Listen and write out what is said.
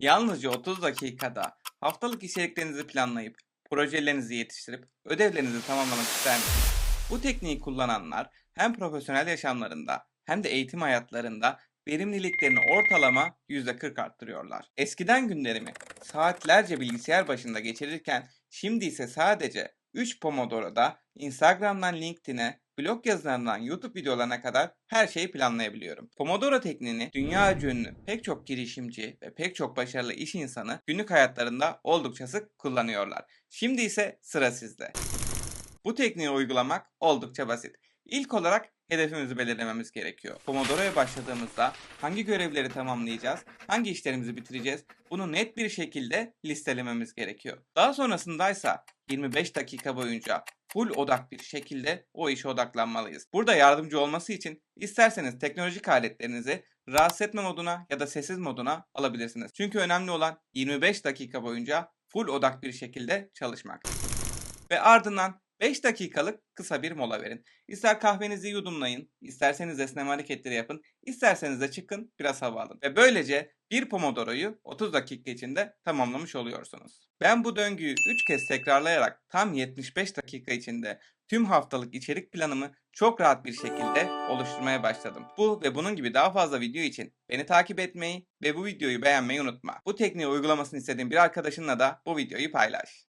Yalnızca 30 dakikada haftalık içeriklerinizi planlayıp, projelerinizi yetiştirip, ödevlerinizi tamamlamak ister misiniz? Bu tekniği kullananlar hem profesyonel yaşamlarında hem de eğitim hayatlarında verimliliklerini ortalama %40 arttırıyorlar. Eskiden günlerimi saatlerce bilgisayar başında geçirirken şimdi ise sadece 3 Pomodoro'da Instagram'dan LinkedIn'e, blog yazılarından YouTube videolarına kadar her şeyi planlayabiliyorum. Pomodoro tekniğini dünya ünlü pek çok girişimci ve pek çok başarılı iş insanı günlük hayatlarında oldukça sık kullanıyorlar. Şimdi ise sıra sizde. Bu tekniği uygulamak oldukça basit. İlk olarak hedefimizi belirlememiz gerekiyor. Pomodoro'ya başladığımızda hangi görevleri tamamlayacağız, hangi işlerimizi bitireceğiz bunu net bir şekilde listelememiz gerekiyor. Daha sonrasındaysa 25 dakika boyunca full odak bir şekilde o işe odaklanmalıyız. Burada yardımcı olması için isterseniz teknolojik aletlerinizi rahatsız etme moduna ya da sessiz moduna alabilirsiniz. Çünkü önemli olan 25 dakika boyunca full odak bir şekilde çalışmak. Ve ardından 5 dakikalık kısa bir mola verin. İster kahvenizi yudumlayın, isterseniz esneme hareketleri yapın, isterseniz de çıkın biraz hava alın. Ve böylece bir Pomodoro'yu 30 dakika içinde tamamlamış oluyorsunuz. Ben bu döngüyü 3 kez tekrarlayarak tam 75 dakika içinde tüm haftalık içerik planımı çok rahat bir şekilde oluşturmaya başladım. Bu ve bunun gibi daha fazla video için beni takip etmeyi ve bu videoyu beğenmeyi unutma. Bu tekniği uygulamasını istediğin bir arkadaşınla da bu videoyu paylaş.